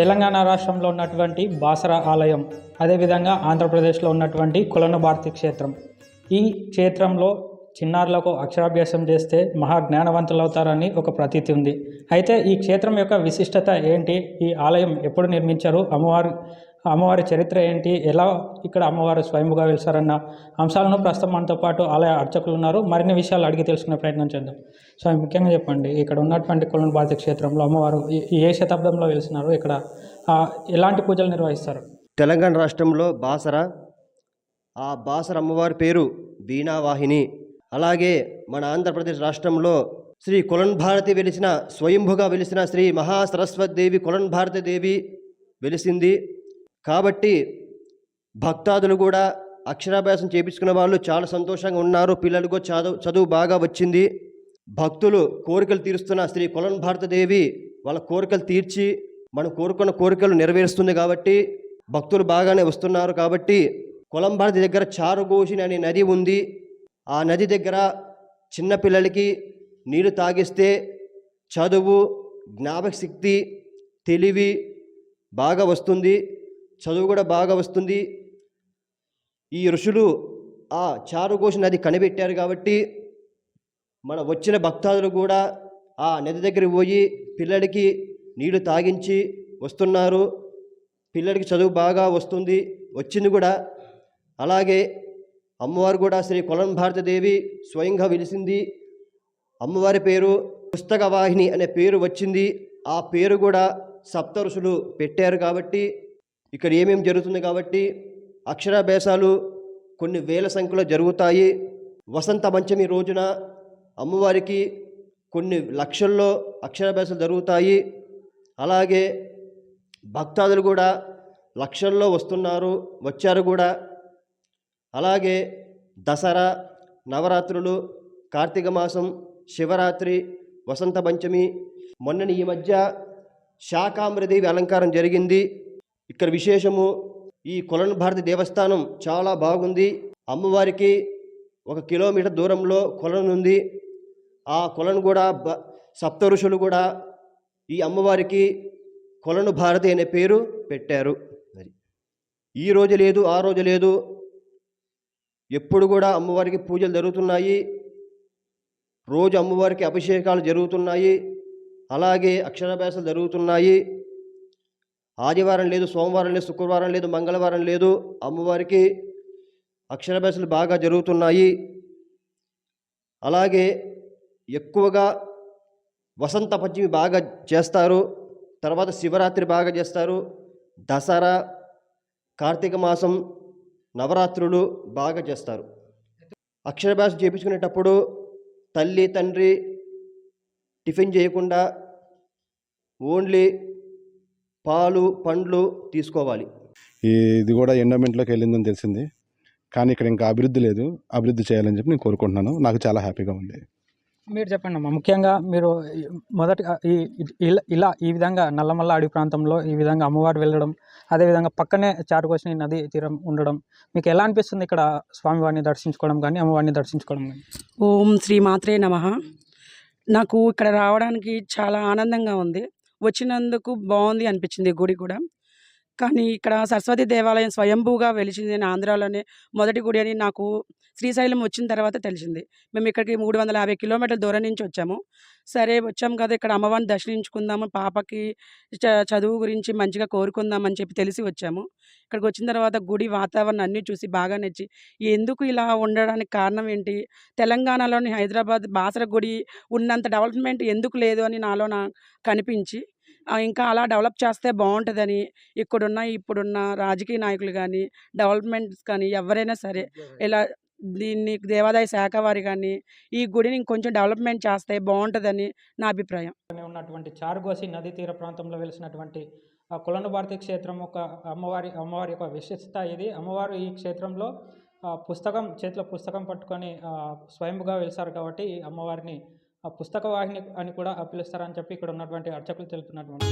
తెలంగాణ రాష్ట్రంలో ఉన్నటువంటి బాసర ఆలయం అదేవిధంగా ఆంధ్రప్రదేశ్లో ఉన్నటువంటి కులనభారతి క్షేత్రం. ఈ క్షేత్రంలో చిన్నారులకు అక్షరాభ్యాసం చేస్తే మహా జ్ఞానవంతులవుతారని ఒక ప్రతీతి ఉంది. అయితే ఈ క్షేత్రం యొక్క విశిష్టత ఏంటి? ఈ ఆలయం ఎప్పుడు నిర్మించారు? అమ్మవారి అమ్మవారి చరిత్ర ఏంటి? ఎలా ఇక్కడ అమ్మవారు స్వయంగా వెళ్తారన్న అంశాలను ప్రస్తుతం మనతో పాటు ఆలయ అర్చకులు ఉన్నారు. మరిన్ని విషయాలు అడిగి తెలుసుకునే ప్రయత్నం చేద్దాం. స్వామి ముఖ్యంగా చెప్పండి ఇక్కడ ఉన్నటువంటి కులం భారత క్షేత్రంలో అమ్మవారు ఏ- ఏ శతాబ్దంలో వెలిసినారు? ఇక్కడ ఎలాంటి పూజలు నిర్వహిస్తారు? తెలంగాణ రాష్ట్రంలో బాసర ఆ బాసర అమ్మవారి పేరు వీణావాహిని. అలాగే మన ఆంధ్రప్రదేశ్ రాష్ట్రంలో శ్రీ కులన్ భారతి వెలిసిన స్వయంభుగా వెలిసిన శ్రీ మహాసరస్వతి దేవి కులన్ భారతి దేవి వెలిసింది. కాబట్టి భక్తాదులు కూడా అక్షరాభ్యాసం చేపించుకున్న వాళ్ళు చాలా సంతోషంగా ఉన్నారు. పిల్లలకు చదువు చదువు బాగా వచ్చింది. భక్తులు కోరికలు తీరుస్తున్న శ్రీ కులన్ భారతదేవి వాళ్ళ కోరికలు తీర్చి మనం కోరుకున్న కోరికలు నెరవేరుస్తుంది కాబట్టి భక్తులు బాగానే వస్తున్నారు కాబట్టి కులం భారతి దగ్గర చారుగోషిని అనే నది ఉంది. ఆ నది దగ్గర చిన్న పిల్లలకి నీళ్ళు తాగిస్తే చదువు జ్ఞాపక శక్తి తెలివి బాగా వస్తుంది. చదువు కూడా బాగా వస్తుంది. ఈ ఋషులు ఆ చారుఘోష నది కనిపెట్టారు కాబట్టి మన వచ్చిన భక్తాదులు కూడా ఆ నది దగ్గరికి పోయి పిల్లడికి నీళ్ళు తాగించి వస్తున్నారు. పిల్లడికి చదువు బాగా వస్తుంది. వచ్చింది కూడా. అలాగే అమ్మవారు కూడా శ్రీ కొలం భారతదేవి స్వయంగా వెలిసింది. అమ్మవారి పేరు పుస్తక వాహిని అనే పేరు వచ్చింది. ఆ పేరు కూడా సప్త ఋషులు పెట్టారు కాబట్టి ఇక్కడ ఏమేమి జరుగుతుంది కాబట్టి అక్షరాభ్యాసాలు కొన్ని వేల సంఖ్యలో జరుగుతాయి. వసంత పంచమి రోజున అమ్మవారికి కొన్ని లక్షల్లో అక్షరాభ్యాసాలు జరుగుతాయి. అలాగే భక్తాదులు కూడా లక్షల్లో వస్తున్నారు వచ్చారు కూడా. అలాగే దసరా నవరాత్రులు కార్తీక మాసం శివరాత్రి వసంత పంచమి మొన్నని ఈ మధ్య శాకామృదేవి అలంకారం జరిగింది. ఇక్కడ విశేషము ఈ కొలన్ భారతి దేవస్థానం చాలా బాగుంది. అమ్మవారికి ఒక కిలోమీటర్ దూరంలో కొలను ఉంది ఆ కొలను కూడా బ సప్త ఋషులు కూడా ఈ అమ్మవారికి కొలను భారతి అనే పేరు పెట్టారు. మరి ఈ రోజు లేదు ఆ రోజు లేదు. ఎప్పుడు కూడా అమ్మవారికి పూజలు జరుగుతున్నాయి. రోజు అమ్మవారికి అభిషేకాలు జరుగుతున్నాయి. అలాగే అక్షరాభ్యాసాలు జరుగుతున్నాయి. ఆదివారం లేదు సోమవారం లేదు శుక్రవారం లేదు మంగళవారం లేదు. అమ్మవారికి అక్షరాభ్యాసాలు బాగా జరుగుతున్నాయి. అలాగే ఎక్కువగా వసంత పంచమి బాగా చేస్తారు. తర్వాత శివరాత్రి బాగా చేస్తారు. దసరా కార్తీక మాసం నవరాత్రులు బాగా చేస్తారు. అక్షరాభ్యాసం చేయించుకునేటప్పుడు తల్లి తండ్రి టిఫిన్ చేయకుండా ఓన్లీ పాలు పండ్లు తీసుకోవాలి. ఈ- ఇది కూడా ఎండోమెంట్లోకి వెళ్ళిందని తెలిసింది. కానీ ఇక్కడ ఇంకా అభివృద్ధి లేదు. అభివృద్ధి చేయాలని చెప్పి నేను కోరుకుంటున్నాను. నాకు చాలా హ్యాపీగా ఉంది. మీరు చెప్పండి అమ్మా. ముఖ్యంగా మీరు మొదటి ఈ ఇలా ఇలా ఈ విధంగా నల్లమల్ల అడవి ప్రాంతంలో ఈ విధంగా అమ్మవారు వెళ్ళడం అదేవిధంగా పక్కనే చారుకోసిన నది తీరం ఉండడం మీకు ఎలా అనిపిస్తుంది ఇక్కడ స్వామివారిని దర్శించుకోవడం కానీ అమ్మవారిని దర్శించుకోవడం కానీ? ఓం శ్రీ మాత్రే నమ. నాకు ఇక్కడ రావడానికి చాలా ఆనందంగా ఉంది. వచ్చినందుకు బాగుంది అనిపించింది గుడి కూడా. కానీ ఇక్కడ సరస్వతి దేవాలయం స్వయంభూగా వెలిచింది నేను ఆంధ్రాలోనే. మొదటి గుడి అని నాకు శ్రీశైలం వచ్చిన తర్వాత తెలిసింది. మేము ఇక్కడికి మూడు వందల యాభై కిలోమీటర్ల దూరం నుంచి వచ్చాము. సరే వచ్చాము కదా ఇక్కడ అమ్మవారిని దర్శించుకుందాము పాపకి చ- చదువు గురించి మంచిగా కోరుకుందామని చెప్పి తెలిసి వచ్చాము. ఇక్కడికి వచ్చిన తర్వాత గుడి వాతావరణం అన్నీ చూసి బాగా నచ్చి ఎందుకు ఇలా ఉండడానికి కారణం ఏంటి? తెలంగాణలోని హైదరాబాద్ బాసర గుడి ఉన్నంత డెవలప్మెంట్ ఎందుకు లేదు అని నాలో నా కనిపించి ఇంకా అలా డెవలప్ చేస్తే బాగుంటుందని ఇక్కడున్న ఇప్పుడున్న రాజకీయ నాయకులు కానీ డెవలప్మెంట్స్ కానీ ఎవరైనా సరే ఇలా దీన్ని దేవాదాయ శాఖ వారి కానీ ఈ గుడిని ఇంకొంచెం డెవలప్మెంట్ చేస్తే బాగుంటుందని నా అభిప్రాయం. ఉన్నటువంటి చారుగోసి నదీ తీర ప్రాంతంలో వెలిసినటువంటి ఆ భారతి క్షేత్రం ఒక అమ్మవారి అమ్మవారి యొక్క విశిష్టత ఇది. అమ్మవారు ఈ క్షేత్రంలో పుస్తకం చేతిలో పుస్తకం పట్టుకొని స్వయంగా వెలిసారు కాబట్టి ఈ అమ్మవారిని ఆ పుస్తక వాహిని అని కూడా పిలుస్తారని చెప్పి ఇక్కడ ఉన్నటువంటి అర్చకులు తెలుపుతున్నటువంటి